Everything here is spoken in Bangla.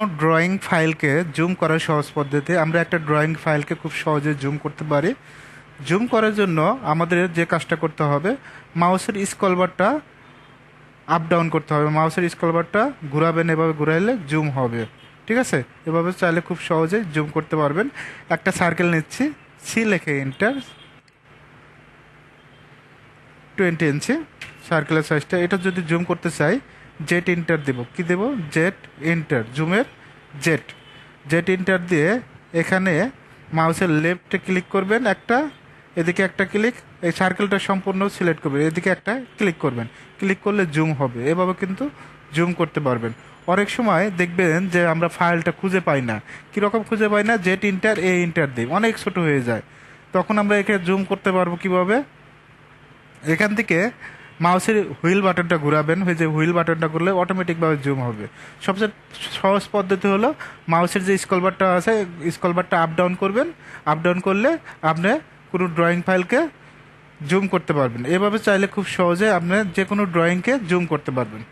ড্রয়িং ফাইলকে জুম করার সহজ পদ্ধতি, আমরা একটা ড্রয়িং ফাইলকে খুব সহজে জুম করতে পারি। জুম করার জন্য আমাদের যে কাজটা করতে হবে মাউসের স্কলবারটা আপ ডাউন করতে হবে। মাউসের স্কলবারটা ঘুরাবেন, এভাবে ঘুরাইলে জুম হবে। ঠিক আছে? এভাবে চাইলে খুব সহজে জুম করতে পারবেন। একটা সার্কেল নিচ্ছি সি লেখে ইন্টার টোয়েন্টি ইঞ্চি সার্কেলের সাইজটা এটা যদি জুম করতে চাই জেট ইন্টার দেব। কি দেব? Z enter. জুমের Z. Z enter দিয়ে এখানে মাউসের লেফটে ক্লিক করবেন একটা, এদিকে একটা ক্লিক, এই সার্কেলটা সম্পূর্ণ সিলেক্ট করবেন, এদিকে একটা ক্লিক করবেন। ক্লিক করলে জুম হবে। এভাবে কিন্তু জুম করতে পারবেন। অনেক সময় দেখবেন যে আমরা ফাইলটা খুঁজে পাই না। কীরকম খুঁজে পাই না? জেট ইন্টার, এ ইন্টার দিই অনেক ছোট হয়ে যায়। তখন আমরা একে জুম করতে পারব কীভাবে? এখান থেকে মাউসের হুইল বাটনটা ঘুরাবেন, ওই যে হুইল বাটনটা করলে অটোমেটিকভাবে জুম হবে। সবচেয়ে সহজ পদ্ধতি হলো মাউসের যে স্কলবারটা আছে স্কলবারটা আপ ডাউন করবেন। আপ ডাউন করলে আপনি কোনো ড্রয়িং ফাইলকে জুম করতে পারবেন এভাবে চাইলে খুব সহজে আপনি যে কোনো ড্রয়িংকে জুম করতে পারবেন।